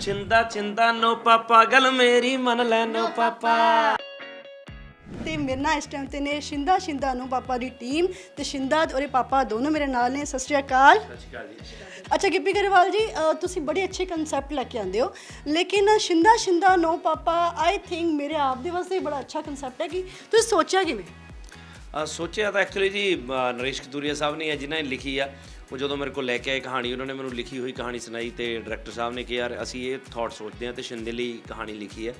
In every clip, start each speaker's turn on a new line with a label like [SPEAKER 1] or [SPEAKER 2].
[SPEAKER 1] ਚਿੰਦਾ ਚਿੰਦਾ ਨੋ ਪਾਪਾ ਗੱਲ ਮੇਰੀ ਮੰਨ ਲੈ ਨੋ ਪਾਪਾ।
[SPEAKER 2] ਤੇ ਮੇਰੇ ਨਾਲ ਇਸ ਟਾਈਮ ਤੇ ਨੇ ਸ਼ਿੰਦਾ ਸ਼ਿੰਦਾ ਨੂੰ ਪਾਪਾ ਦੀ ਟੀਮ ਤੇ ਸ਼ਿੰਦਾ ਤੇ ਉਹਦੇ ਪਾਪਾ ਦੋਨੋਂ ਮੇਰੇ ਨਾਲ ਨੇ। ਸਤਿ ਸ਼੍ਰੀ ਅਕਾਲ। ਅੱਛਾ ਗਿੱਪੀ ਗਰੇਵਾਲ ਜੀ ਅ, ਤੁਸੀਂ ਬੜੇ ਅੱਛੇ ਕਨਸੈਪਟ ਲੈ ਕੇ ਆਂਦੇ ਹੋ। ਲੇਕਿਨ Shinda Shinda no papa I think ਮੇਰੇ ਆਪ ਦੇ ਵਾਸਤੇ ਬੜਾ ਅੱਛਾ ਕਨਸੈਪਟ ਹੈ ਕਿ ਤੁਸੀਂ ਸੋਚਿਆ ਕਿਵੇਂ?
[SPEAKER 1] ਅ, ਸੋਚਿਆ ਤਾਂ ਐਕਚੁਅਲੀ ਜੀ ਅ, ਨਰੇਸ਼ ਕਤੂਰੀਆ ਸਾਹਿਬ ਨੇ ਹੈ ਜਿਨ੍ਹਾਂ ਨੇ ਲਿਖੀ ਆ ਉਹ ਜਦੋਂ ਮੇਰੇ ਕੋਲ ਲੈ ਕੇ ਆਏ ਕਹਾਣੀ ਉਹਨਾਂ ਨੇ ਮੈਨੂੰ ਲਿਖੀ ਹੋਈ ਕਹਾਣੀ ਸੁਣਾਈ ਤੇ ਡਾਇਰੈਕਟਰ ਸਾਹਿਬ ਨੇ ਕਿਹਾ ਯਾਰ ਅਸੀਂ ਇਹ ਥਾਟ ਸੋਚਦੇ ਹਾਂ ਤੇ ਸ਼ਿੰਦੇ ਲਈ ਕਹਾਣੀ ਲਿਖੀ ਹੈ।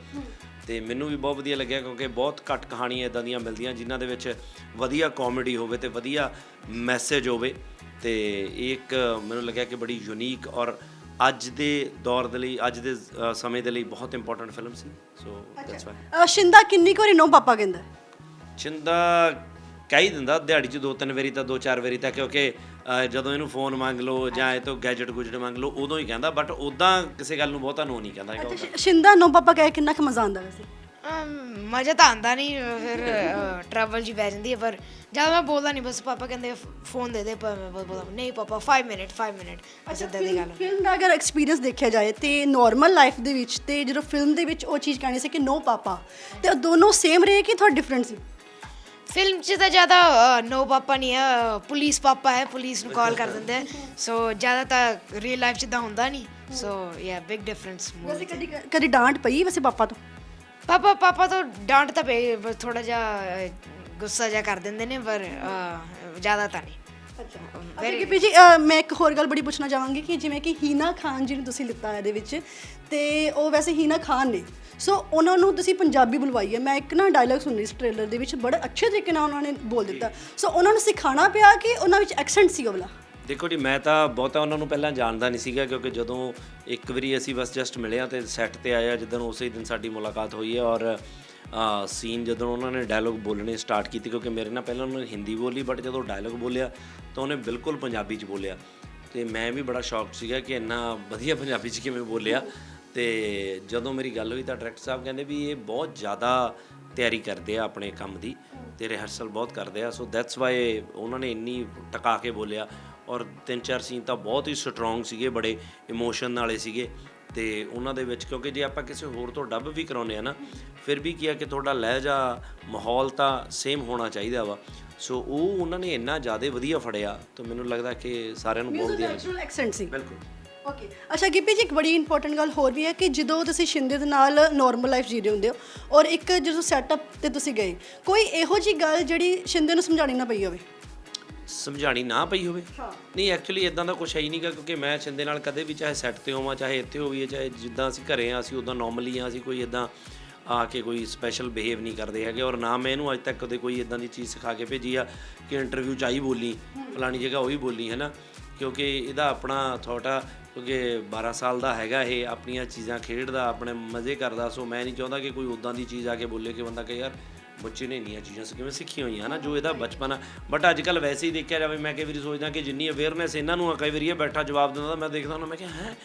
[SPEAKER 1] ਤੇ ਮੈਨੂੰ ਵੀ ਬਹੁਤ ਵਧੀਆ ਲੱਗਿਆ ਕਿਉਂਕਿ ਬਹੁਤ ਘੱਟ ਕਹਾਣੀਆਂ ਇਦਾਂ ਦੀਆਂ ਮਿਲਦੀਆਂ ਜਿਨ੍ਹਾਂ ਦੇ ਵਿੱਚ ਵਧੀਆ ਕਾਮੇਡੀ ਹੋਵੇ ਤੇ ਵਧੀਆ ਮੈਸੇਜ ਹੋਵੇ। ਤੇ ਇਹ ਇੱਕ ਮੈਨੂੰ ਲੱਗਿਆ ਕਿ ਬੜੀ ਯੂਨੀਕ ਔਰ ਅੱਜ ਦੇ ਦੌਰ ਦੇ ਲਈ ਅੱਜ ਦੇ ਸਮੇਂ ਦੇ ਲਈ ਬਹੁਤ ਇੰਪੋਰਟੈਂਟ ਫਿਲਮ ਸੀ। ਸੋ ਦੈਟਸ ਵਾਈ
[SPEAKER 2] ਸ਼ਿੰਦਾ ਕਿੰਨੀ ਕੁ ਵਾਰੀ ਨੋ ਪਾਪਾ ਕਹਿੰਦਾ? ਹੈ?
[SPEAKER 1] ਕਹਿ ਹੀ ਦਿੰਦਾ ਦਿਹਾੜੀ 'ਚ ਦੋ ਤਿੰਨ ਵਾਰੀ ਤਾਂ ਦੋ ਚਾਰ ਵਾਰੀ ਤਾਂ ਕਿਉਂਕਿ ਜਦੋਂ ਇਹਨੂੰ ਫੋਨ ਮੰਗ ਲਓ ਜਾਂ ਇਹ ਤੋਂ ਗੈਜਟ ਗੁਜਟ ਮੰਗ ਲਓ ਉਦੋਂ ਹੀ ਕਹਿੰਦਾ ਬਟ ਉਦਾਂ ਕਿਸੇ ਗੱਲ ਨੂੰ ਬਹੁਤਾ ਨੋ ਨਹੀਂ ਕਹਿੰਦਾ ਹੈਗਾ ਉਹ ਤਾਂ।
[SPEAKER 2] ਸ਼ਿ- ਸ਼ਿੰਦਾ ਨੋ ਪਾਪਾ ਕਹੇ ਕਿੰਨਾ ਕੁ ਮਜ਼ਾ ਆਉਂਦਾ ਵੈਸੇ?
[SPEAKER 3] ਅਮ, ਮਜ਼ਾ ਤਾਂ ਆਂਦਾ ਨਹੀਂ ਫਿਰ ਟਰੈਵਲ ਜੀ ਪੈ ਜਾਂਦੀ ਹੈ ਪਰ ਜਦ ਮੈਂ ਬੋਲਦਾ ਨਹੀਂ ਬਸ ਪਾਪਾ ਕਹਿੰਦੇ ਫੋਨ ਦੇ ਦੇ ਪਰ ਮੈਂ ਬੋਲ- ਬੋਲਦਾ ਨਹੀਂ ਪਾਪਾ 5 ਮਿੰਟ 5 ਮਿੰਟ ਅੱਛਾ ਇਦਾਂ ਦੀ ਗੱਲ
[SPEAKER 2] ਫਿਲਮ ਦਾ ਅਗਰ ਐਕਸਪੀਰੀਅੰਸ ਦੇਖਿਆ ਜਾਏ ਤੇ ਨਾਰਮਲ ਲਾਈਫ ਦੇ ਵਿੱਚ ਤੇ ਜਦੋਂ ਫਿਲਮ ਦੇ ਵਿੱਚ ਉਹ ਚੀਜ਼ ਕਹਿਣੀ ਸੀ ਕਿ ਨੋ ਪਾਪਾ ਤੇ ਉਹ ਦੋਨੋਂ ਸੇਮ ਰਹੇ ਕਿ ਥੋੜਾ ਡਿਫਰੈਂਟ ਸੀ?
[SPEAKER 3] ਫਿਲਮ 'ਚ ਤਾਂ ਜ਼ਿਆਦਾ ਨੋ ਪਾਪਾ ਨਹੀਂ ਹੈ ਪੁਲਿਸ ਪਾਪਾ ਹੈ ਪੁਲਿਸ ਨੂੰ ਕਾਲ ਕਰ ਦਿੰਦੇ ਸੋ ਜ਼ਿਆਦਾ ਤਾਂ ਰੀਅਲ ਲਾਈਫ 'ਚ ਤਾਂ ਹੁੰਦਾ ਨਹੀਂ। ਸੋ ਯਾ ਬਿਗ ਡਿਫਰੈਂਸ
[SPEAKER 2] ਵੈਸੇ ਕਦੀ ਕਦੀ ਡਾਂਟ ਪਈ ਵੈਸੇ ਪਾਪਾ ਤੋਂ?
[SPEAKER 3] ਪਾਪਾ ਪਾਪਾ ਤਾਂ ਡਾਂਟ ਤਾਂ ਬਸ ਥੋੜਾ ਜਿਹਾ ਗੁੱਸਾ ਜਿਹਾ ਕਰ ਦਿੰਦੇ ਨੇ ਪਰ ਜ਼ਿਆਦਾ ਤਾਂ ਨਹੀਂ।
[SPEAKER 2] ਅੱਛਾ ਜੀ ਅ, ਮੈਂ ਇੱਕ ਹੋਰ ਗੱਲ ਬੜੀ ਪੁੱਛਣਾ ਚਾਹਾਂਗੀ ਕਿ ਜਿਵੇਂ ਕਿ ਹੀਨਾ ਖਾਨ ਜੀ ਨੂੰ ਤੁਸੀਂ ਲਿੱਤਾ ਇਹਦੇ ਵਿੱਚ ਤੇ ਉਹ ਵੈਸੇ ਹੀਨਾ ਖਾਨ ਨੇ। ਸੋ ਉਹਨਾਂ ਨੂੰ ਤੁਸੀਂ ਪੰਜਾਬੀ ਬੁਲਵਾਈ ਹੈ। ਮੈਂ ਇੱਕ ਨਾ ਡਾਇਲੌਗ ਸੁਣੀ ਇਸ ਟ੍ਰੇਲਰ ਦੇ ਵਿੱਚ ਬੜੇ ਅੱਛੇ ਤਰੀਕੇ ਨਾਲ ਉਹਨਾਂ ਨੇ ਬੋਲ ਦਿੱਤਾ। ਸੋ ਉਹਨਾਂ ਨੂੰ ਸਿਖਾਣਾ ਪਿਆ ਕਿ ਉਹਨਾਂ ਵਿੱਚ ਐਕਸੈਂਟ ਸੀ ਉਹ ਵਾਲਾ?
[SPEAKER 1] ਦੇਖੋ ਜੀ ਮੈਂ ਤਾਂ ਬਹੁਤਾ ਉਹਨਾਂ ਨੂੰ ਪਹਿਲਾਂ ਜਾਣਦਾ ਨਹੀਂ ਸੀਗਾ ਕਿਉਂਕਿ ਜਦੋਂ ਇੱਕ ਵਾਰੀ ਅਸੀਂ ਬਸ ਜਸਟ ਮਿਲਿਆ ਤੇ ਸੈੱਟ ਤੇ ਆਇਆ ਜਦੋਂ ਉਸੇ ਦਿਨ ਸਾਡੀ ਮੁਲਾਕਾਤ ਹੋਈ ਹੈ ਔਰ ਸੀਨ ਜਦੋਂ ਉਹਨਾਂ ਨੇ ਡਾਇਲੋਗ ਬੋਲਣੇ ਸਟਾਰਟ ਕੀਤੇ, ਕਿਉਂਕਿ ਮੇਰੇ ਨਾਲ ਪਹਿਲਾਂ ਉਹਨਾਂ ਨੇ ਹਿੰਦੀ ਬੋਲੀ ਬਟ ਜਦੋਂ ਡਾਇਲੋਗ ਬੋਲਿਆ, ਤਾਂ ਉਹਨੇ ਬਿਲਕੁਲ ਪੰਜਾਬੀ 'ਚ ਬੋਲਿਆ। ਤੇ ਮੈਂ ਵੀ ਬੜਾ ਸ਼ੌਕ ਸੀਗਾ ਕਿ ਇੰਨਾ ਵਧੀਆ ਪੰਜਾਬੀ 'ਚ ਕਿਵੇਂ ਬੋਲਿਆ। ਤੇ ਜਦੋਂ ਮੇਰੀ ਗੱਲ ਹੋਈ ਤਾਂ ਡਾਇਰੈਕਟਰ ਸਾਹਿਬ ਕਹਿੰਦੇ ਵੀ ਇਹ ਬਹੁਤ ਜ਼ਿਆਦਾ ਤਿਆਰੀ ਕਰਦੇ ਆ ਆਪਣੇ ਕੰਮ ਦੀ ਤੇ ਰਿਹਰਸਲ ਬਹੁਤ ਕਰਦੇ ਆ। ਸੋ ਦੈਟਸ ਵਾਈ ਉਹਨਾਂ ਨੇ ਇੰਨੀ ਟਕਾ ਕੇ ਬੋਲਿਆ। ਔਰ ਤਿੰਨ ਚਾਰ ਸੀਨ ਤਾਂ ਬਹੁਤ ਹੀ ਸਟਰੋਂਗ ਸੀਗੇ, ਬੜੇ ਇਮੋਸ਼ਨ ਵਾਲੇ ਸੀਗੇ। ਤੇ ਉਹਨਾਂ ਦੇ ਵਿੱਚ ਕਿਉਂਕਿ ਜੇ ਆਪਾਂ ਕਿਸੇ ਹੋਰ ਤੋਂ ਡੱਬ ਵੀ ਕਰਾਉਨੇ ਆ ਨਾ ਫਿਰ ਵੀ ਕੀ ਆ ਕਿ ਤੁਹਾਡਾ ਲਹਿਜਾ ਮਾਹੌਲ ਤਾਂ ਸੇਮ ਹੋਣਾ ਚਾਹੀਦਾ ਵਾ। ਸੋ ਉਹ ਉਹਨਾਂ ਨੇ ਇੰਨਾ ਜ਼ਿਆਦਾ ਵਧੀਆ ਫੜਿਆ ਤਾਂ ਮੈਨੂੰ ਲੱਗਦਾ ਕਿ ਸਾਰਿਆਂ ਨੂੰ ਬਹੁਤ ਵਧੀਆ
[SPEAKER 2] ਨੈਚੁਰਲ ਐਕਸੈਂਟ ਸੀ।
[SPEAKER 1] ਬਿਲਕੁਲ।
[SPEAKER 2] ਓਕੇ ਅੱਛਾ ਗਿੱਪੀ ਜੀ ਇੱਕ ਬੜੀ ਇੰਪੋਰਟੈਂਟ ਗੱਲ ਹੋਰ ਵੀ ਹੈ ਕਿ ਜਦੋਂ ਤੁਸੀਂ ਸ਼ਿੰਦੇ ਦੇ ਨਾਲ ਨਾਰਮਲ ਲਾਈਫ ਜੀ ਰਹੇ ਹੁੰਦੇ ਹੋ ਔਰ ਇੱਕ ਜਦੋਂ ਸੈਟਅਪ ਤੇ ਤੁਸੀਂ ਗਏ ਕੋਈ ਇਹੋ ਜੀ ਗੱਲ ਜਿਹੜੀ ਸ਼ਿੰਦੇ ਨੂੰ ਸਮਝਾਣੀ ਨਾ ਪਈ ਹੋਵੇ?
[SPEAKER 1] ਸਮਝਾਣੀ ਨਾ ਪਈ ਹੋਵੇ। ਨਹੀਂ ਐਕਚੁਅਲੀ ਇਦਾਂ ਦਾ ਕੁਝ ਹੈ ਹੀ ਨਹੀਂਗਾ ਕਿਉਂਕਿ ਮੈਂ ਛਿੰਦੇ ਨਾਲ ਕਦੇ ਵੀ ਚਾਹੇ ਸੈੱਟ ਤੇ ਹੋਵਾਂ ਚਾਹੇ ਇੱਥੇ ਹੋਈਏ ਚਾਹੇ ਜਿੱਦਾਂ ਅਸੀਂ ਘਰੇ ਆ ਅਸੀਂ ਉਦਾਂ ਨਾਰਮਲੀ ਆ ਅਸੀਂ ਕੋਈ ਇਦਾਂ ਆ ਕੇ ਕੋਈ ਸਪੈਸ਼ਲ ਬਿਹੇਵ ਨਹੀਂ ਕਰਦੇ ਹੈਗੇ ਔਰ ਨਾ ਮੈਂ ਇਹਨੂੰ ਅੱਜ ਤੱਕ ਕਦੇ ਕੋਈ ਇਦਾਂ ਦੀ ਚੀਜ਼ ਸਿਖਾ ਕੇ ਭੇਜੀ ਆ ਕਿ ਇੰਟਰਵਿਊ ਚ ਆਈ ਬੋਲੀ ਫਲਾਣੀ ਜਗ੍ਹਾ ਉਹੀ ਬੋਲੀ ਹੈ ਨਾ ਕਿਉਂਕਿ ਇਹਦਾ ਆਪਣਾ ਥੋਟ ਆ ਕਿਉਂਕਿ 12 ਸਾਲ ਦਾ ਹੈਗਾ ਇਹ ਆਪਣੀਆਂ ਚੀਜ਼ਾਂ ਖੇਡਦਾ ਆਪਣੇ ਮਜ਼ੇ ਕਰਦਾ ਸੋ ਮੈਂ ਨਹੀਂ ਚਾਹੁੰਦਾ ਕਿ ਕੋਈ ਉਦਾਂ ਦੀ ਚੀਜ਼ ਆ ਕੇ ਬੋਲੇ ਕਿ ਬੰਦਾ ਕਹੇ ਯਾਰ ਬੱਚੇ ਨੇ ਇੰਨੀਆਂ ਚੀਜ਼ਾਂ ਸਿ ਕਿਵੇਂ ਸਿੱਖੀਆਂ ਹੋਈਆਂ ਨਾ ਜੋ ਇਹਦਾ ਬਚਪਨ ਆ। ਬਟ ਅੱਜ ਕੱਲ ਵੈਸੇ ਹੀ ਦੇਖਿਆ ਜਾਵੇ, ਮੈਂ ਕਈ ਵਾਰੀ ਸੋਚਦਾ ਕਿ ਜਿੰਨੀ ਅਵੇਅਰਨੈਸ ਇਹਨਾਂ ਨੂੰ ਆ, ਕਈ ਵਾਰੀ ਇਹ ਬੈਠਾ ਜਵਾਬ ਦਿੰਦਾ ਮੈਂ ਦੇਖਦਾ ਹੁੰਦਾ, ਮੈਂ ਕਿਹਾ, ਹੈ?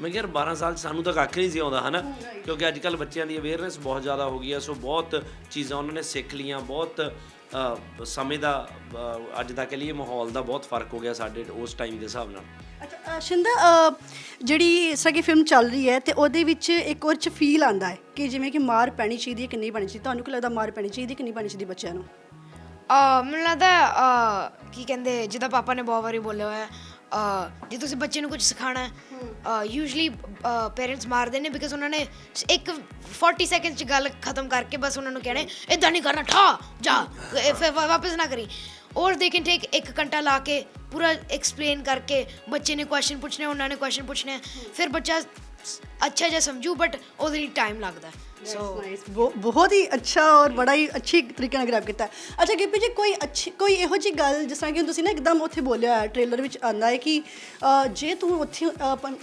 [SPEAKER 1] ਮੈਂ ਕਿਹਾ ਯਾਰ 12 ਸਾਲ 'ਚ ਸਾਨੂੰ ਤਾਂ ਕੱਖ ਨਹੀਂ ਸੀ ਆਉਂਦਾ, ਹਨਾ? ਕਿਉਂਕਿ ਅੱਜ ਕੱਲ ਬੱਚਿਆਂ ਦੀ ਅਵੇਅਰਨੈਸ ਬਹੁਤ ਜ਼ਿਆਦਾ ਹੋ ਗਈ ਹੈ ਸੋ ਬਹੁਤ ਚੀਜ਼ਾਂ ਉਹਨਾਂ ਨੇ ਸਿੱਖ ਲੀਆਂ ਬਹੁਤ ਸਮੇਂ ਦਾ ਅੱਜ ਦਾ ਕਹ ਲਈਏ ਮਾਹੌਲ ਦਾ ਬਹੁਤ ਫ਼ਰਕ ਹੋ ਗਿਆ ਸਾਡੇ ਉਸ ਟਾਈਮ ਦੇ ਹਿਸਾਬ ਨਾਲ।
[SPEAKER 2] ਅੱਛਾ ਸ਼ਿੰਦਾ ਜਿਹੜੀ ਇਸ ਤਰ੍ਹਾਂ ਦੀ ਫਿਲਮ ਚੱਲ ਰਹੀ ਹੈ ਤੇ ਉਹਦੇ ਵਿੱਚ ਇੱਕ ਹੋਰ ਚ ਫੀਲ ਆਂਦਾ ਹੈ ਕਿ ਜਿਵੇਂ ਕਿ ਮਾਰ ਪੈਣੀ ਚਾਹੀਦੀ ਹੈ ਕਿ ਨਹੀਂ ਪੈਣੀ ਚਾਹੀਦੀ। ਤੁਹਾਨੂੰ ਕੀ ਲੱਗਦਾ ਮਾਰ ਪੈਣੀ ਚਾਹੀਦੀ ਕਿ ਨਹੀਂ ਪੈਣੀ ਚਾਹੀਦੀ ਬੱਚਿਆਂ ਨੂੰ?
[SPEAKER 3] ਅ ਮੈਨੂੰ ਲੱਗਦਾ ਅ, ਕੀ ਕਹਿੰਦੇ ਜਿੱਦਾਂ ਪਾਪਾ ਨੇ ਬਹੁਤ ਵਾਰੀ ਬੋਲਿਆ ਹੋਇਆ ਅ, ਜੇ ਤੁਸੀਂ ਬੱਚੇ ਨੂੰ ਕੁਝ ਸਿਖਾਣਾ ਹੈ ਯੂਜੂਲੀ ਪੇਰੈਂਟਸ ਮਾਰਦੇ ਨੇ ਬਿਕਾਜ਼ ਉਹਨਾਂ ਨੇ ਇੱਕ 40 ਸੈਕਿੰਡ ਚ ਗੱਲ ਖਤਮ ਕਰਕੇ ਬਸ ਉਹਨਾਂ ਨੂੰ ਕਹਿਣਾ ਇਦਾਂ ਨਹੀਂ ਕਰਨਾ ਠਾ ਜਾ ਇਹ ਫਿਰ ਵਾ- ਵਾਪਸ ਨਾ ਕਰੀ। ਔਰ ਦੇ ਕੈਨ ਟੇਕ ਇੱਕ ਘੰਟਾ ਲਾ ਕੇ ਪੂਰਾ ਐਕਸਪਲੇਨ ਕਰਕੇ ਬੱਚੇ ਨੇ ਕੁਐਸਚਨ ਪੁੱਛਣੇ ਉਹਨਾਂ ਨੇ ਕੁਐਸਚਨ ਪੁੱਛਣੇ ਫਿਰ ਬੱਚਾ ਅੱਛਾ ਜਿਹਾ ਸਮਝੂ ਬਟ ਉਹਦੇ ਲਈ ਟਾਈਮ ਲੱਗਦਾ ਸੋ
[SPEAKER 2] ਨਾਈਸ ਬਹੁਤ ਹੀ ਅੱਛਾ ਔਰ ਬੜਾ ਹੀ ਅੱਛੀ ਤਰੀਕੇ ਨਾਲ ਗ੍ਰੈਬ ਕੀਤਾ ਅੱਛਾ ਗਿੱਪੀ ਜੀ ਕੋਈ ਅੱਛੀ ਕੋਈ ਇਹੋ ਜੀ ਗੱਲ ਜਿਸ ਤਰ੍ਹਾਂ ਕਿ ਹੁਣ ਤੁਸੀਂ ਨਾ ਇੱਕਦਮ ਉੱਥੇ ਬੋਲਿਆ ਟ੍ਰੇਲਰ ਵਿੱਚ ਆਂਦਾ ਹੈ ਕਿ ਜੇ ਤੂੰ ਉੱਥੇ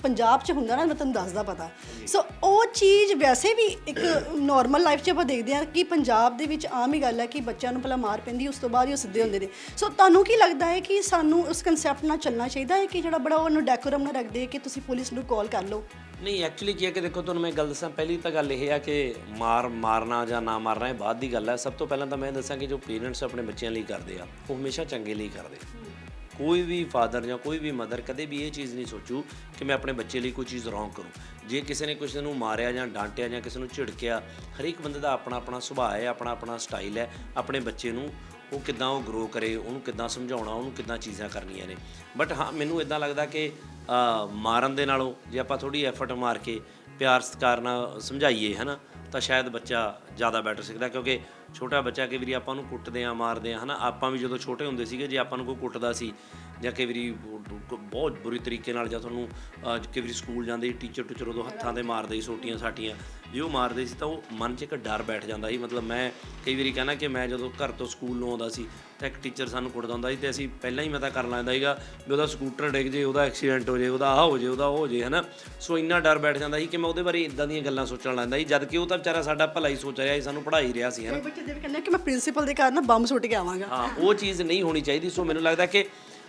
[SPEAKER 2] ਪੰਜਾਬ 'ਚ ਹੁੰਦਾ ਨਾ ਮੈਂ ਤੈਨੂੰ ਦੱਸਦਾ ਪਤਾ ਸੋ ਉਹ ਚੀਜ਼ ਵੈਸੇ ਵੀ ਇੱਕ ਨਾਰਮਲ ਲਾਈਫ 'ਚ ਆਪਾਂ ਦੇਖਦੇ ਹਾਂ ਕਿ ਪੰਜਾਬ ਦੇ ਵਿੱਚ ਆਮ ਹੀ ਗੱਲ ਹੈ ਕਿ ਬੱਚਿਆਂ ਨੂੰ ਪਹਿਲਾਂ ਮਾਰ ਪੈਂਦੀ ਉਸ ਤੋਂ ਬਾਅਦ ਹੀ ਉਹ ਸਿੱਧੇ ਹੁੰਦੇ ਨੇ ਸੋ ਤੁਹਾਨੂੰ ਕੀ ਲੱਗਦਾ ਹੈ ਕਿ ਸਾਨੂੰ ਉਸ ਕਨਸੈਪਟ ਨਾਲ ਚੱਲਣਾ ਚਾਹੀਦਾ ਹੈ ਕਿ ਜਿਹੜਾ ਬੜਾ ਉਹਨੂੰ ਡੈਕੋਰਮ ਨਾਲ ਰੱਖਦੇ ਕਿ ਤੁਸੀਂ ਪੁਲਿਸ ਨੂੰ ਕਾਲ ਕਰ ਲਓ
[SPEAKER 1] ਨਹੀਂ ਐਕਚੁਅਲੀ ਕੀ ਹੈ ਕਿ ਦੇਖੋ, ਤੁਹਾਨੂੰ ਮੈਂ ਗੱਲ ਦੱਸਾਂ। ਪਹਿਲੀ ਤਾਂ ਗੱਲ ਇਹ ਆ ਕਿ ਮਾਰ, ਮਾਰਨਾ ਜਾਂ ਨਾ ਮਾਰਨਾ ਇਹ ਬਾਅਦ ਦੀ ਗੱਲ ਹੈ। ਸਭ ਤੋਂ ਪਹਿਲਾਂ ਤਾਂ ਮੈਂ ਦੱਸਾਂ ਕਿ ਜੋ ਪੇਰੈਂਟਸ ਆਪਣੇ ਬੱਚਿਆਂ ਲਈ ਕਰਦੇ ਆ, ਉਹ ਹਮੇਸ਼ਾ ਚੰਗੇ ਲਈ ਕਰਦੇ ਕੋਈ ਵੀ ਫਾਦਰ ਜਾਂ ਕੋਈ ਵੀ ਮਦਰ ਕਦੇ ਵੀ ਇਹ ਚੀਜ਼ ਨਹੀਂ ਸੋਚੂ ਕਿ ਮੈਂ ਆਪਣੇ ਬੱਚੇ ਲਈ ਕੋਈ ਚੀਜ਼ ਰੋਂਗ ਕਰੂੰ। ਜੇ ਕਿਸੇ ਨੇ ਕਿਸੇ ਨੂੰ ਮਾਰਿਆ ਜਾਂ ਡਾਂਟਿਆ ਜਾਂ ਕਿਸੇ ਨੂੰ ਝਿੜਕਿਆ, ਹਰੇਕ ਬੰਦੇ ਦਾ ਆਪਣਾ ਆਪਣਾ ਸੁਭਾਅ ਹੈ ਆਪਣਾ ਆਪਣਾ ਸਟਾਈਲ ਹੈ, ਆਪਣੇ ਬੱਚੇ ਨੂੰ ਉਹ ਕਿੱਦਾਂ ਉਹ ਗਰੋ ਕਰੇ, ਉਹਨੂੰ ਕਿੱਦਾਂ ਸਮਝਾਉਣਾ, ਉਹਨੂੰ ਕਿੱਦਾਂ ਚੀਜ਼ਾਂ ਕਰਨੀਆਂ ਨੇ। ਬਟ ਹਾਂ, ਮੈਨੂੰ ਇਦਾਂ ਲੱਗਦਾ ਕਿ ਮਾਰਨ ਦੇ ਨਾਲੋਂ ਜੇ ਆਪਾਂ ਥੋੜੀ ਐਫਰਟ ਮਾਰ ਕੇ ਪਿਆਰ, ਸਤਿਕਾਰ ਨਾਲ ਸਮਝਾਈਏ, ਹਨਾ, ਤਾਂ ਸ਼ਾਇਦ ਬੱਚਾ ਜ਼ਿਆਦਾ ਬੈਟਰ ਸਿੱਖਦਾ। ਕਿਉਂਕਿ ਛੋਟਾ ਬੱਚਾ, ਕਈ ਵਾਰੀ ਆਪਾਂ ਨੂੰ ਕੁੱਟਦੇ ਆ ਮਾਰਦੇ ਆ ਹਨਾ, ਆਪਾਂ ਵੀ ਜਦੋਂ ਛੋਟੇ ਹੁੰਦੇ ਸੀਗੇ, ਜੇ ਆਪਾਂ ਨੂੰ ਕੋਈ ਕੁੱਟਦਾ ਸੀ ਜਾਂ ਕਈ ਵਾਰੀ ਬਹੁਤ ਬੁਰੀ ਤਰੀਕੇ ਨਾਲ ਜਾਂ ਤੁਹਾਨੂੰ ਕਈ ਵਾਰੀ ਸਕੂਲ ਜਾਂਦੇ ਟੀਚਰ ਟੀਚਰ ਉਦੋਂ ਹੱਥਾਂ ਤੇ ਮਾਰਦੇ ਸੀ ਸੋਟੀਆਂ ਸਾਟੀਆਂ। ਜੇ ਉਹ ਮਾਰਦੇ ਸੀ ਤਾਂ ਉਹ ਮਨ 'ਚ ਇੱਕ ਡਰ ਬੈਠ ਜਾਂਦਾ ਸੀ। ਮਤਲਬ ਮੈਂ ਕਈ ਵਾਰੀ ਕਹਿੰਦਾ ਕਿ ਮੈਂ ਜਦੋਂ ਘਰ ਤੋਂ ਸਕੂਲ ਨੂੰ ਆਉਂਦਾ ਸੀ ਤਾਂ ਇੱਕ ਟੀਚਰ ਸਾਨੂੰ ਕੁੱਟਦਾ ਹੁੰਦਾ ਸੀ ਤੇ ਅਸੀਂ ਪਹਿਲਾਂ ਹੀ ਮੈਂ ਤਾਂ ਕਰ ਲੈਂਦਾ ਸੀਗਾ ਵੀ ਉਹਦਾ ਸਕੂਟਰ ਡਿੱਗ ਜੇ ਉਹਦਾ ਐਕਸੀਡੈਂਟ ਹੋ ਜੇ ਉਹਦਾ ਆਹ ਹੋ ਜੇ ਉਹਦਾ ਉਹ ਹੋ ਜੇ ਹਨਾ? ਸੋ ਇੰਨਾ ਡਰ ਬੈਠ ਜਾਂਦਾ ਸੀ ਕਿ ਮੈਂ ਉਹਦੇ ਬਾਰੇ ਇਦਾਂ ਦੀਆਂ ਗੱਲਾਂ ਸੋਚਣ ਲੱਗਦਾ ਸੀ ਜਦ ਕਿ ਉਹ ਤਾਂ ਵਿਚਾਰਾ ਸਾਡਾ ਭਲਾ ਹੀ ਸੋਚ ਰਿਹਾ ਸੀ ਸਾਨੂੰ ਪੜ੍ਹਾ ਹੀ ਰਿਹਾ ਸੀ ਹਨਾ?
[SPEAKER 2] ਬੱਚੇ ਦੇ ਵੀ ਕਹਿੰਦੇ ਕਿ ਮੈਂ ਪ੍ਰਿੰਸੀਪਲ ਦੇ ਘਰ ਨਾ ਬੰਬ ਸੁੱਟ ਕੇ ਆਵਾਂਗਾ।
[SPEAKER 1] ਹਾਂ ਉਹ ਚੀਜ਼ ਨਹੀਂ ਹੋਣੀ ਚਾਹੀਦੀ। ਸੋ ਮੈਨੂੰ ਲੱਗਦਾ ਕਿ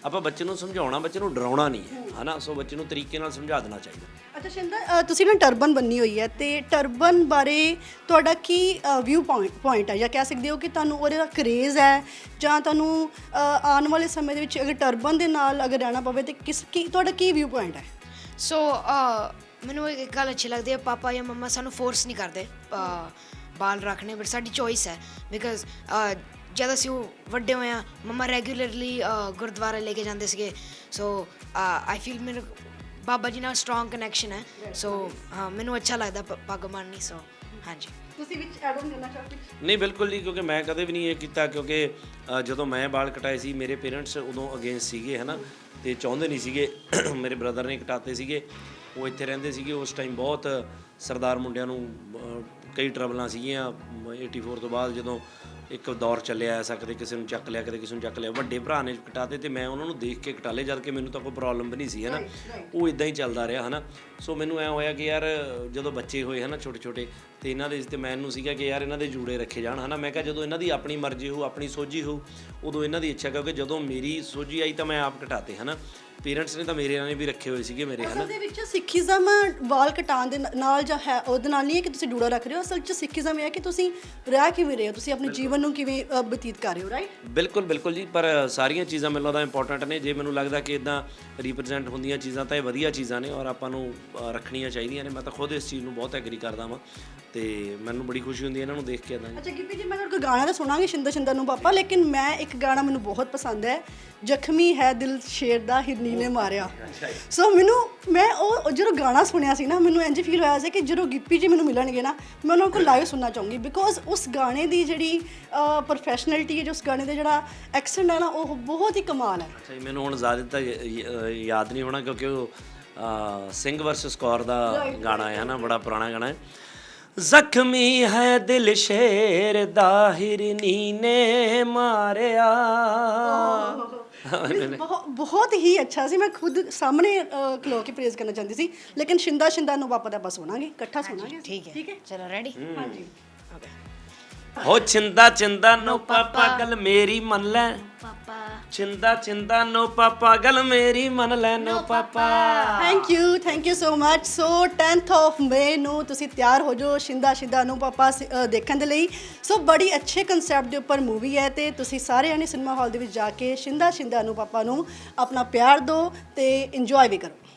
[SPEAKER 1] ਆਪਾਂ ਬੱਚੇ ਨੂੰ ਸਮਝਾਉਣਾ ਬੱਚੇ ਨੂੰ ਡਰਾਉਣਾ ਨਹੀਂ ਹੈ ਹਨਾ? ਸੋ ਬੱਚੇ ਨੂੰ ਤਰੀਕੇ ਨਾਲ ਸਮਝਾ ਦੇਣਾ ਚਾਹੀਦਾ।
[SPEAKER 2] ਅੱਛਾ ਸ਼ਿੰਦਾ ਤੁਸੀਂ ਨਾ ਟਰਬਨ ਬੰਨੀ ਹੋਈ ਹੈ ਤੇ ਟਰਬਨ ਬਾਰੇ ਤੁਹਾਡਾ ਕੀ ਵਿਊ ਪੁਆਇੰਟ ਹੈ? ਜਾਂ ਕਹਿ ਸਕਦੇ ਹੋ ਕਿ ਤੁਹਾਨੂੰ ਉਹਦੇ ਦਾ ਕਰੇਜ਼ ਹੈ? ਜਾਂ ਤੁਹਾਨੂੰ ਆਉਣ ਵਾਲੇ ਸਮੇਂ ਦੇ ਵਿੱਚ ਅਗਰ ਟਰਬਨ ਦੇ ਨਾਲ ਅਗਰ ਰਹਿਣਾ ਪਵੇ ਤੇ ਕਿਸ ਕੀ ਤੁਹਾਡਾ ਕੀ ਵਿਊ ਪੁਆਇੰਟ ਹੈ?
[SPEAKER 3] ਸੋ ਮੈਨੂੰ ਇੱਕ ਗੱਲ ਅੱਛੀ ਲੱਗਦੀ ਹੈ ਪਾਪਾ ਜਾਂ ਮੰਮਾ ਸਾਨੂੰ ਫੋਰਸ ਨਹੀਂ ਕਰਦੇ ਬਾਲ ਰੱਖਣੇ ਬਟ ਸਾਡੀ ਚੋਇਸ ਹੈ ਬਿਕਾਜ਼ ਜਦ ਅਸੀਂ ਉਹ ਵੱਡੇ ਹੋਏ ਆ ਮੰਮਾ ਰੈਗੂਲਰਲੀ ਗੁਰਦੁਆਰੇ ਲੈ ਕੇ ਜਾਂਦੇ ਸੀਗੇ। ਸੋ ਆਈ ਫੀਲ ਮੇਰੇ ਬਾਬਾ ਜੀ ਨਾਲ ਸਟਰੋਂਗ ਕਨੈਕਸ਼ਨ ਹੈ। ਸੋ ਹਾਂ ਮੈਨੂੰ ਅੱਛਾ ਲੱਗਦਾ ਪ- ਪੱਗ ਬੰਨ੍ਹਣੀ ਸੋ ਹਾਂਜੀ।
[SPEAKER 2] ਤੁਸੀਂ ਵਿੱਚ ਐਡ ਆਨ ਕਰਨਾ ਚਾਹੋਗੇ?
[SPEAKER 1] ਨਹੀਂ ਬਿਲਕੁਲ ਨਹੀਂ ਕਿਉਂਕਿ ਮੈਂ ਕਦੇ ਵੀ ਨਹੀਂ ਇਹ ਕੀਤਾ ਕਿਉਂਕਿ ਅ, ਜਦੋਂ ਮੈਂ ਵਾਲ ਕਟਾਏ ਸੀ ਮੇਰੇ ਪੇਰੈਂਟਸ ਉਦੋਂ ਅਗੇਂਸਟ ਸੀਗੇ ਹਨਾ? ਤੇ ਚਾਹੁੰਦੇ ਨਹੀਂ ਸੀਗੇ ਮੇਰੇ ਬ੍ਰਦਰ ਨੇ ਕਟਾਤੇ ਸੀਗੇ। ਉਹ ਇੱਥੇ ਰਹਿੰਦੇ ਸੀਗੇ ਉਸ ਟਾਈਮ ਬਹੁਤ ਸਰਦਾਰ ਮੁੰਡਿਆਂ ਨੂੰ ਅ, ਕਈ ਟਰਬਲਾਂ ਸੀਗੀਆਂ। ਮ, 84 ਤੋਂ ਬਾਅਦ ਜਦੋਂ ਇੱਕ ਦੌਰ ਚੱਲਿਆ ਐਸਾ ਕਦੇ ਕਿਸੇ ਨੂੰ ਚੱਕ ਲਿਆ ਕਦੇ ਕਿਸੇ ਨੂੰ ਚੱਕ ਲਿਆ। ਵੱਡੇ ਭਰਾ ਨੇ ਕਟਾਤੇ ਤੇ ਮੈਂ ਉਹਨਾਂ ਨੂੰ ਦੇਖ ਕੇ ਕਟਾ ਲਏ ਜਦ ਕਿ ਮੈਨੂੰ ਤਾਂ ਕੋਈ ਪ੍ਰੋਬਲਮ ਵੀ ਨਹੀਂ ਸੀ ਹਨਾ ਉਹ ਇਦਾਂ ਹੀ ਚੱਲਦਾ ਰਿਹਾ ਹਨਾ ਸੋ ਮੈਨੂੰ ਐ ਹੋਇਆ ਕਿ ਯਾਰ ਜਦੋਂ ਬੱਚੇ ਹੋਏ ਹਨਾ ਛੋਟੇ ਛੋਟੇ ਤੇ ਇਹਨਾਂ ਦੇ ਤੇ ਮੈਨੂੰ ਸੀਗਾ ਕਿ ਯਾਰ ਇਹਨਾਂ ਦੇ ਜੂੜੇ ਰੱਖੇ ਜਾਣ ਹਨਾ ਮੈਂ ਕਿਹਾ ਜਦੋਂ ਇਹਨਾਂ ਦੀ ਆਪਣੀ ਮਰਜ਼ੀ ਹੋ ਆਪਣੀ ਸੋਝੀ ਹੋ ਉਦੋਂ ਇਹਨਾਂ ਦੀ ਇੱਛਾ ਕਿਉਂਕਿ ਜਦੋਂ ਮੇਰੀ ਸੋਝੀ ਆਈ ਤਾਂ ਮੈਂ ਆਪ ਕਟਾਤੇ ਹਨਾ ਪੇਰੈਂਟਸ ਨੇ ਤਾਂ ਮੇਰੇ ਨਾਲ ਵੀ ਰੱਖੇ ਹੋਏ ਸੀਗੇ ਮੇਰੇ ਹਨਾ
[SPEAKER 2] ਅਸਲ ਦੇ ਵਿੱਚ ਸਿੱਖੀਜ਼ਮ ਵਾਲ ਕਟਾਉਣ ਦੇ ਨਾਲ ਜਾਂ ਹੈ ਉਹਦੇ ਨਾਲ ਨਹੀਂ ਹੈ ਕਿ ਤੁਸੀਂ ਜੂੜਾ ਰੱਖ ਰਹੇ ਹੋ ਅਸਲ 'ਚ ਸਿੱਖੀਜ਼ਮ ਇਹ ਹੈ ਕਿ ਤੁਸੀਂ ਰਹਿ ਕਿਵੇਂ ਰਹੇ ਹੋ ਤੁਸੀਂ ਆਪਣੇ ਜੀਵਨ ਨੂੰ ਕਿਵੇਂ ਅ, ਬਤੀਤ ਕਰ ਰਹੇ ਹੋ ਰਾਈਟ
[SPEAKER 1] ਬਿਲਕੁਲ ਬਿਲਕੁਲ ਜੀ ਪਰ ਸਾਰੀਆਂ ਚੀਜ਼ਾਂ ਮੈਨੂੰ ਲੱਗਦਾ ਇੰਪੋਰਟੈਂਟ ਨੇ ਜੇ ਮੈਨੂੰ ਲੱਗਦਾ ਕਿ ਇਦਾਂ ਰਿਪਰੈਜ਼ੈਂਟ ਹੁੰਦੀਆਂ ਚੀਜ਼ਾਂ ਤਾਂ ਇਹ ਵਧੀਆ ਚੀਜ਼ਾਂ ਨੇ ਔਰ ਆਪਾਂ ਨੂੰ ਅ, ਰੱਖਣੀਆਂ ਚਾਹੀਦੀਆਂ ਨੇ ਮੈਂ ਤਾਂ ਖੁਦ ਇਸ ਚੀਜ਼ ਨੂੰ ਬਹੁਤ ਐਗਰੀ ਕਰਦਾ ਵਾਂ ਤੇ ਮੈਨੂੰ ਬੜੀ ਖੁਸ਼ੀ ਹੁੰਦੀ ਹੈ ਇਹਨਾਂ ਨੂੰ ਦੇਖ ਕੇ ਇਦਾਂ
[SPEAKER 2] ਅੱਛਾ ਗਿੱਪੀ ਜੀ ਮੈਂ ਤੁਹਾਡੇ ਕੋਲ ਗਾਣਾ ਤਾਂ ਸੁਣਾਂਗੀ ਸ਼ਿੰਦਰ ਸ਼ਿੰਦਰ ਨੂੰ ਪਾਪਾ ਲੇਕਿਨ ਮੈਂ ਇੱਕ ਗਾਣਾ ਮੈਨੂੰ ਬਹੁਤ ਪਸੰਦ ਹੈ ਜ਼ਖਮੀ ਹੈ ਦਿਲ ਸ਼ੇਰ ਦਾ ਹਿਰਨੀ ਨੇ ਮਾਰਿਆ। ਸੋ ਮੈਨੂੰ ਮੈਂ ਉਹ ਜਦੋਂ ਗਾਣਾ ਸੁਣਿਆ ਸੀ ਨਾ ਮੈਨੂੰ ਇੰਜ ਫੀਲ ਹੋਇਆ ਸੀ ਕਿ ਜਦੋਂ ਗਿੱਪੀ ਜੀ ਮੈਨੂੰ ਮਿਲਣਗੇ ਨਾ ਮੈਂ ਉਹਨਾਂ ਕੋਲ ਲਾਈਵ ਸੁਣਨਾ ਚਾਹੂੰਗੀ ਬਿਕੋਜ਼ ਉਸ ਗਾਣੇ ਦੀ ਜਿਹੜੀ ਪ੍ਰੋਫੈਸ਼ਨੈਲਿਟੀ ਹੈ ਜੋ ਉਸ ਗਾਣੇ ਦਾ ਜਿਹੜਾ ਐਕਸੈਂਟ ਹੈ ਨਾ ਉਹ ਬਹੁਤ ਹੀ ਕਮਾਲ ਹੈ।
[SPEAKER 1] ਅੱਛਾ ਮੈਨੂੰ ਹੁਣ ਜ਼ਿਆਦਾ ਤਾਂ ਯਾਦ ਨਹੀਂ ਹੋਣਾ ਕਿਉਂਕਿ ਉਹ ਸਿੰਘ ਵਰਸਸ ਕੌਰ ਦਾ ਗਾਣਾ ਹੈ ਨਾ ਬੜਾ ਪੁਰਾਣਾ ਗਾਣਾ ਹੈ। ਜ਼ਖਮੀ ਹੈ ਦਿਲ ਸ਼ੇਰ ਦਾ ਹਿਰਨੀ ਨੇ ਮਾਰਿਆ।
[SPEAKER 2] Means ਬਹੁਤ ਬਹੁਤ ਹੀ ਅੱਛਾ ਸੀ। ਮੈਂ ਖੁਦ ਸਾਹਮਣੇ ਖਲੋ ਕੇ ਪ੍ਰੇਜ਼ ਕਰਨਾ ਚਾਹੁੰਦੀ ਸੀ। ਲੇਕਿਨ ਸ਼ਿੰਦਾ ਸ਼ਿੰਦਾ ਨੂੰ ਪਾਪਾ ਦਾ ਆਪਾਂ ਸੁਣਾਂਗੇ। ਇਕੱਠਾ ਸੁਣਾਂਗੇ।
[SPEAKER 3] ਠੀਕ ਹੈ।
[SPEAKER 2] ਠੀਕ ਹੈ?
[SPEAKER 3] ਚਲੋ ਰੈਡੀ
[SPEAKER 2] ਹਾਂਜੀ।
[SPEAKER 3] ਓਕੇ
[SPEAKER 1] ਹੋ ਚਿੰਦਾ ਚਿੰਦਾ ਨੋ ਪਾਪਾ। ਗੱਲ ਮੇਰੀ ਮੰਨ ਲੈ।
[SPEAKER 3] ਪਾਪਾ।
[SPEAKER 1] ਚਿੰਦਾ ਚਿੰਦਾ ਨੋ ਪਾਪਾ ਗੱਲ ਮੇਰੀ ਮੰਨ ਲੈ no papa.
[SPEAKER 2] Thank you thank you so much so 10th of May ਨੂੰ ਤੁਸੀਂ ਤਿਆਰ ਹੋ ਜਾਓ ਸ਼ਿੰਦਾ ਸ਼ਿੰਦਾ ਨੂੰ ਪਾਪਾ ਸ- ਅ, ਦੇਖਣ ਦੇ ਲਈ। ਸੋ ਬੜੀ ਅੱਛੇ ਕਨਸੈਪਟ ਦੇ ਉੱਪਰ ਮੂਵੀ ਹੈ ਤੇ ਤੁਸੀਂ ਸਾਰਿਆਂ ਨੇ ਸਿਨੇਮਾ ਹਾਲ ਦੇ ਵਿੱਚ ਜਾ ਕੇ ਸ਼ਿੰਦਾ ਸ਼ਿੰਦਾ ਨੂੰ ਪਾਪਾ ਨੂੰ ਆਪਣਾ ਪਿਆਰ ਦਿਓ ਤੇ ਇੰਜੋਏ ਵੀ ਕਰੋ।